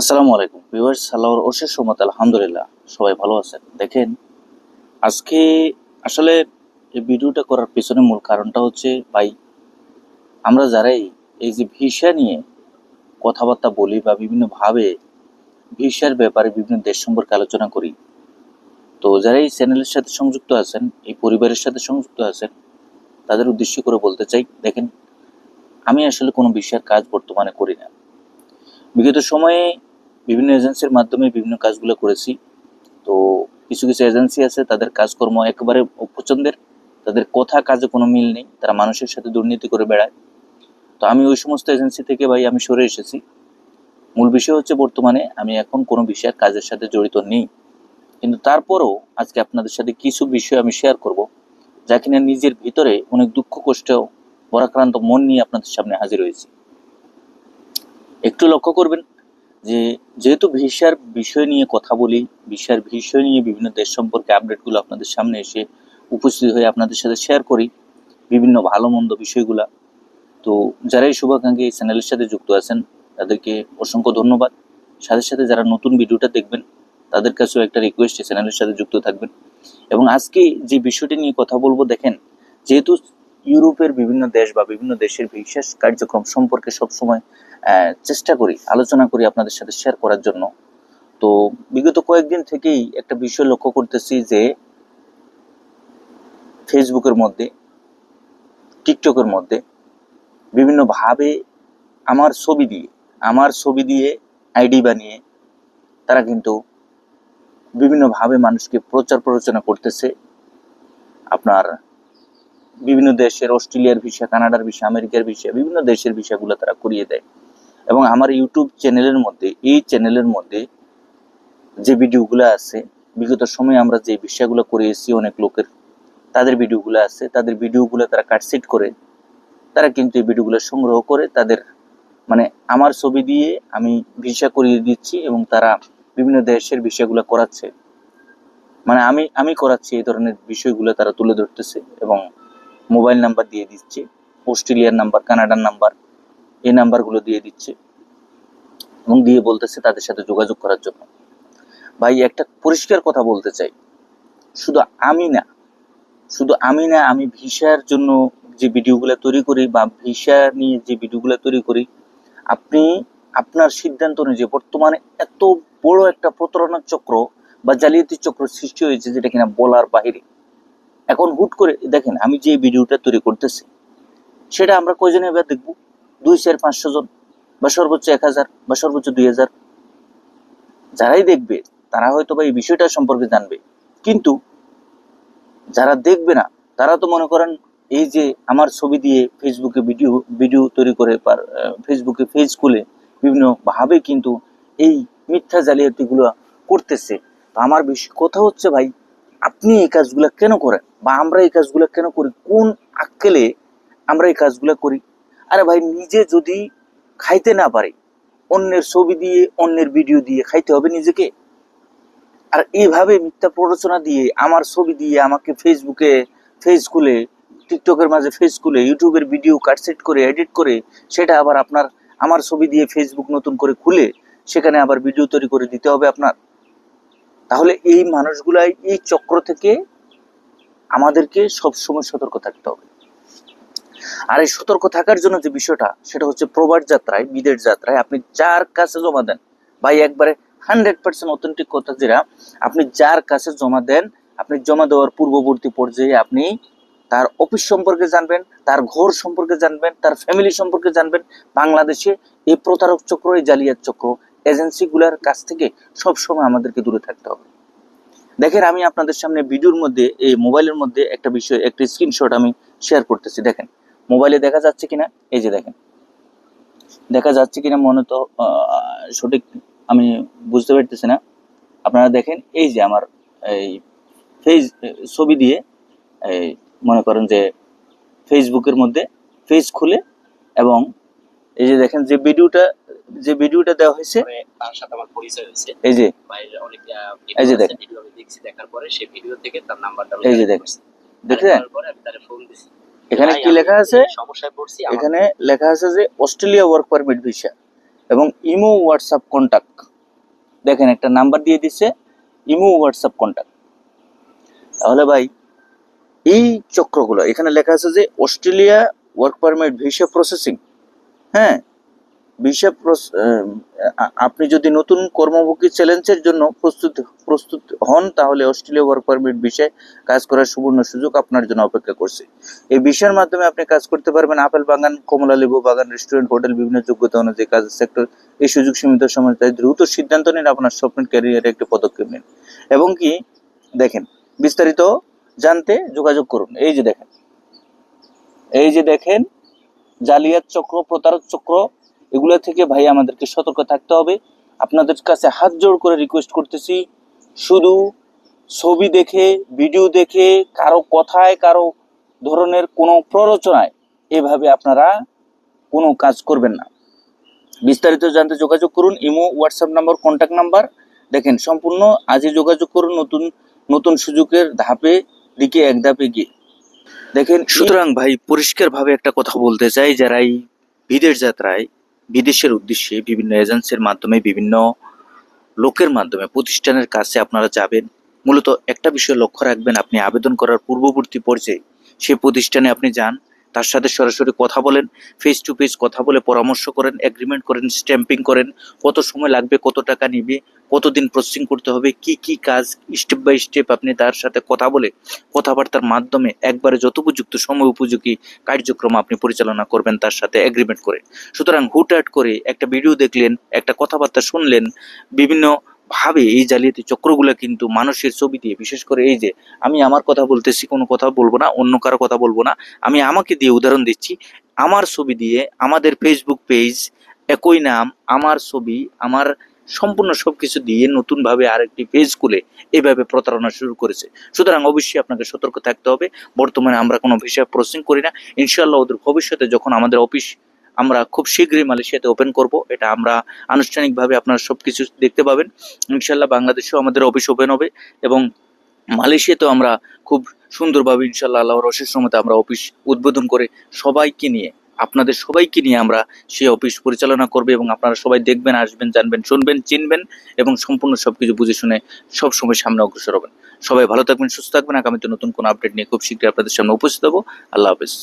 আসসালামু আলাইকুম, ভিউয়ার্স আল্লাহর অশেষ রহমত, আলহামদুলিল্লাহ, সবাই ভালো আছেন। দেখেন, আজকে আসলে এই ভিডিওটা করার পেছনে মূল কারণটা হচ্ছে, ভাই, আমরা যারাই এই যে ভিসা নিয়ে কথাবার্তা বলি বা বিভিন্নভাবে ভিসার ব্যাপারে বিভিন্ন দেশ সম্পর্কে আলোচনা করি, তো যারা এই চ্যানেলের সাথে সংযুক্ত আছেন, এই পরিবারের সাথে সংযুক্ত আছেন, তাদের উদ্দেশ্য করে বলতে চাই, দেখেন, আমি আসলে কোনো বিষয়ের কাজ বর্তমানে করি না। বিগত সময়ে বিভিন্ন এজেন্সির মাধ্যমে বিভিন্ন কাজগুলো করেছি। তো কিছু কিছু এজেন্সি আছে, তাদের কাজকর্ম একেবারে অপছন্দের। তাদের কথা কাজে কোনো মিল নেই, তারা মানুষের সাথে দুর্নীতি করে বেড়ায়। তো আমি ওই সমস্ত এজেন্সি থেকে ভাই আমি সরে এসেছি। মূল বিষয় হচ্ছে বর্তমানে আমি এখন কোনো বিষয়ের কাজের সাথে জড়িত নেই। কিন্তু তারপরও আজকে আপনাদের সাথে কিছু বিষয় আমি শেয়ার করব, যা কিনা নিজের ভিতরে অনেক দুঃখ, কষ্ট, পরাক্রান্ত মন নিয়ে আপনাদের সামনে হাজির হয়েছি। একটু লক্ষ্য করবেন যে যেহেতু ভিসার বিষয় নিয়ে কথা বলি, ভিসার বিষয় নিয়ে বিভিন্ন দেশ সম্পর্কে আপডেটগুলো আপনাদের সামনে এসে উপস্থিত হয়ে আপনাদের সাথে শেয়ার করি, বিভিন্ন ভালো মন্দ বিষয়গুলা। তো যারা এই শুভাকাঙ্ক্ষী এই চ্যানেলের সাথে যুক্ত আছেন, তাদেরকে অসংখ্য ধন্যবাদ। সাথে সাথে যারা নতুন ভিডিওটা দেখবেন, তাদের কাছেও একটা রিকোয়েস্ট চ্যানেলের সাথে যুক্ত থাকবেন। এবং আজকে যে বিষয়টি নিয়ে কথা বলব, দেখেন, যেহেতু ইউরোপের বিভিন্ন দেশ বা বিভিন্ন দেশের বিশেষ কার্যক্রম সম্পর্কে সবসময় চেষ্টা করি, আলোচনা করি আপনাদের সাথে শেয়ার করার জন্য। তো বিগত কয়েকদিন থেকেই একটা বিষয় লক্ষ্য করতেছি যে, ফেসবুকের মধ্যে, টিকটকের মধ্যে বিভিন্নভাবে আমার ছবি দিয়ে, আমার ছবি দিয়ে আইডি বানিয়ে তারা কিন্তু বিভিন্নভাবে মানুষকে প্রচার প্ররোচনা করতেছে। আপনার বিভিন্ন দেশের, অস্ট্রেলিয়ার ভিসা, কানাডার ভিসা, আমেরিকার ভিসা, বিভিন্ন দেশের ভিসাগুলো তারা করিয়ে দেয়। এবং আমার ইউটিউব চ্যানেলের মধ্যে, এই চ্যানেলের মধ্যে যে ভিডিওগুলো আছে, বিগত সময়ে আমরা যে বিষয়গুলো করিয়েছি অনেক লোকের, তাদের ভিডিওগুলো আছে, তাদের ভিডিওগুলো তারা কাটসিট করে, তারা কিন্তু এই ভিডিওগুলো সংগ্রহ করে, তাদের মানে আমার ছবি দিয়ে আমি ভিসা করিয়ে দিচ্ছি এবং তারা বিভিন্ন দেশের বিষয়গুলো করাচ্ছে। মানে আমি আমি করাচ্ছি এই ধরনের বিষয়গুলো তারা তুলে ধরতেছে এবং মোবাইল নাম্বার দিয়ে দিচ্ছে, অস্ট্রেলিয়ার নাম্বার, কানাডার নাম্বার, এই নাম্বারগুলো দিয়ে দিচ্ছে এবং দিয়ে বলতেছে তাদের সাথে যোগাযোগ করার জন্য। ভাই, একটা পরিষ্কার কথা বলতে চাই। শুধু আমি না, শুধু আমি না, আমি ভিসার জন্য যে ভিডিওগুলো তৈরি করি বা ভিসা নিয়ে যে ভিডিওগুলো তৈরি করি, আপনি আপনার সিদ্ধান্ত অনুযায়ী বর্তমানে এত বড় একটা প্রতারণার চক্র বা জালিয়াতি চক্র সৃষ্টি হয়েছে যেটা কিনা বলার বাইরে। এখন হুট করে, দেখেন, আমি যে ভিডিওটা তৈরি করতেছি, সেটা আমরা কয়জনে এবার দেখব? দুই, চার পাঁচশো জন বা সর্বোচ্চ এক হাজার বা সর্বোচ্চ দুই হাজার? যারাই দেখবে, তারা হয়তো বা এই বিষয়টা সম্পর্কে জানবে। কিন্তু যারা দেখবে না, তারা তো মনে করেন এই যে আমার ছবি দিয়ে ফেসবুকে ভিডিও ভিডিও তৈরি করে ফেসবুকে পেজ খুলে বিভিন্ন ভাবে কিন্তু এই মিথ্যা জালিয়াতিগুলো করতেছে। আমার বেশি কথা হচ্ছে ভাই আপনি এই কাজগুলো কেন করেন? বা আমরা এই কাজগুলো কেন করি? কোন আক্কেলে আমরা এই কাজগুলো করি? আরে ভাই, নিজে যদি খাইতে না পারে, অন্যের ছবি দিয়ে, অন্যের ভিডিও দিয়ে খাইতে হবে নিজেকে? আর এইভাবে মিথ্যা প্ররোচনা দিয়ে, আমার ছবি দিয়ে, আমাকে ফেসবুকে ফেস খুলে টিকটকের মাঝে ফেস খুলে ইউটিউবের ভিডিও কাটসেট করে এডিট করে, সেটা আবার আপনার, আমার ছবি দিয়ে ফেসবুক নতুন করে খুলে, সেখানে আবার ভিডিও তৈরি করে দিতে হবে আপনার। তাহলে এই মানুষগুলাই, এই চক্র থেকে আমাদেরকে সবসময় সতর্ক থাকতে হবে। আর এই সতর্ক থাকার জন্য যে বিষয়টা, সেটা হচ্ছে প্রবাস যাত্রায়, বিদেশ যাত্রায় আপনি যার কাছে জমা দেন, ভাই একবারে হান্ড্রেড পার্সেন্ট অথেন্টিক কথা যেটা, আপনি যার কাছে জমা দেন, আপনি জমা দেওয়ার পূর্ববর্তী পর্যায়ে আপনি তার অফিস সম্পর্কে জানবেন, তার ঘর সম্পর্কে জানবেন, তার ফ্যামিলি সম্পর্কে জানবেন। বাংলাদেশে এই প্রতারক চক্র, এই জালিয়াত চক্র এজেন্সিগুলোর কাছ থেকে সবসময় আমাদেরকে দূরে থাকতে হবে। দেখেন, আমি আপনাদের সামনে ভিডিওর মধ্যে, এই মোবাইলের মধ্যে একটা বিষয়, একটা স্ক্রিনশট আমি শেয়ার করতেছি। দেখেন, মোবাইলে দেখা যাচ্ছে কিনা? এই যে দেখেন। দেখা যাচ্ছে কিনা মনে তো সঠিক আমি বুঝতে পারতেছি না। আপনারা দেখেন, এই যে আমার, এই ফেস ছবি দিয়ে, এই মনে করেন যে ফেসবুকের মধ্যে ফেস খুলে এবং এই যে দেখেন যে ভিডিওটা যে ভিডিওটা দেওয়া হয়েছে তার সাথে আমার পরিচয় হয়েছে। এই যে। অনেক এই যে দেখেন। ভিডিও আমি দেখছি দেখার পরে সেই ভিডিও থেকে তার নাম্বারটা এই যে দেখেন। দেখলেন পরে আমি তারে ফোন দিছি। এখানে কি লেখা আছে? সমস্যায় পড়ছি এখানে লেখা আছে যে অস্ট্রেলিয়া ওয়ার্ক পারমিট ভিসা এবং ইমো হোয়াটসঅ্যাপ কন্ট্যাক্ট দেখেন একটা নাম্বার দিয়ে দিচ্ছে ইমো হোয়াটসঅ্যাপ কন্ট্যাক্ট তাহলে ভাই এই চক্রগুলো এখানে লেখা আছে যে Australia work permit visa processing হ্যাঁ? ভিসা আপনি যদি নতুন কর্মভোগী চ্যালেঞ্জের জন্য প্রস্তুত প্রস্তুত হন, তাহলে অস্ট্রেলিয়া ওয়ার্ক পারমিট বিষয়ে কাজ করার সুবর্ণ সুযোগ আপনার জন্য অপেক্ষা করছে। এই বিষয়ের মাধ্যমে আপনি কাজ করতে পারবেন আপেল বাগান, কমলা লেবু বাগান রেস্টুরেন্ট হোটেল বিভিন্ন যোগ্যতা অনুযায়ী কাজের সেক্টর এই সুযোগ সীমিত সময় তাই দ্রুত সিদ্ধান্ত নিন, আপনার স্বপ্নের ক্যারিয়ারে একটি পদক্ষেপ নিন। এবং কি, দেখেন, বিস্তারিত জানতে যোগাযোগ করুন। এই যে দেখেন, এই যে দেখেন, জালিয়াত চক্র, প্রতারক চক্র এগুলো থেকে ভাই আমাদেরকে সতর্ক থাকতে হবে। আপনাদের কাছে হাত জোড় করে রিকোয়েস্ট করতেছি, শুধু ছবি দেখে ভিডিও দেখে, কারও কথায়, কারও ধরনের কোনো প্ররোচনায় এভাবে আপনারা কোনো কাজ করবেন না। বিস্তারিত জানতে যোগাযোগ করুন, Imo WhatsApp number contact number দেখেন, সম্পূর্ণ আজই যোগাযোগ করুন, নতুন নতুন সুযোগের ধাপে, দিকে এক ধাপে গিয়ে দেখেন, সুতরাং ভাই, পরিষ্কারভাবে একটা কথা বলতে চাই, যারা এই বিদেশ যাত্রায় বিদেশের উদ্দেশ্যে বিভিন্ন এজেন্সির মাধ্যমে, বিভিন্ন লোকের মাধ্যমে, প্রতিষ্ঠানের কাছে আপনারা যাবেন। মূলত একটা বিষয় লক্ষ্য রাখবেন, আপনি আবেদন করার পূর্ববর্তী পর্যায়ে সেই প্রতিষ্ঠানে আপনি যান। তার সাথে সরাসরি কথা বলেন ফেস টু ফেস কথা বলে পরামর্শ করেন এগ্রিমেন্ট করেন স্ট্যাম্পিং করেন, কত সময় লাগবে, কত টাকা নিবে, কতদিন প্রসেসিং করতে হবে, কি কি কাজ স্টেপ বাই স্টেপ আপনি তার সাথে কথা বলে কথাবার্তার মাধ্যমে একবারে যত যথোপযুক্ত সময় উপযোগী কার্যক্রম আপনি পরিচালনা করবেন তার সাথে এগ্রিমেন্ট করে। সুতরাং হুটহাট করে একটা ভিডিও দেখলেন, একটা কথাবার্তা শুনলেন, বিভিন্ন ভাবে এই জালিয়াতি চক্রগুলো কিন্তু মানুষের ছবি দিয়ে, বিশেষ করে এই যে আমি আমার কথা বলতেছি, কোনো কথা বলব না, অন্য কারও কথা বলব না, আমি আমাকে দিয়ে উদাহরণ দিচ্ছি, আমার ছবি দিয়ে আমাদের ফেসবুক পেজ একই নাম, আমার ছবি, আমার সম্পূর্ণ সবকিছু দিয়ে নতুনভাবে আরেকটি পেজ খুলে এইভাবে প্রতারণা শুরু করেছে। সুতরাং অবশ্যই আপনাকে সতর্ক থাকতে হবে। বর্তমানে আমরা কোনো ভিসা প্রসেসিং করি না। ইনশাল্লাহ ওদের ভবিষ্যতে যখন আমাদের অফিস আমরা খুব শীঘ্রই মালয়েশিয়াতে ওপেন করব। এটা আমরা আনুষ্ঠানিকভাবে আপনারা সবকিছু দেখতে পাবেন। ইনশাল্লাহ বাংলাদেশেও আমাদের অফিস ওপেন হবে এবং মালয়েশিয়াতেও আমরা খুব সুন্দরভাবে ইনশাল্লাহ আল্লাহর অশেষ সমতে আমরা অফিস উদ্বোধন করে সবাইকে নিয়ে, আপনাদের সবাইকে নিয়ে আমরা সেই অফিস পরিচালনা করবে এবং আপনারা সবাই দেখবেন, আসবেন, জানবেন, শুনবেন, চিনবেন এবং সম্পূর্ণ সবকিছু বুঝে শুনে সব সময় সামনে অগ্রসর হবেন। সবাই ভালো থাকবেন, সুস্থ থাকবেন। আগামীতে নতুন কোনো আপডেট নিয়ে খুব শীঘ্রই আপনাদের সামনে উপস্থিত হব। আল্লাহ হাফেজ।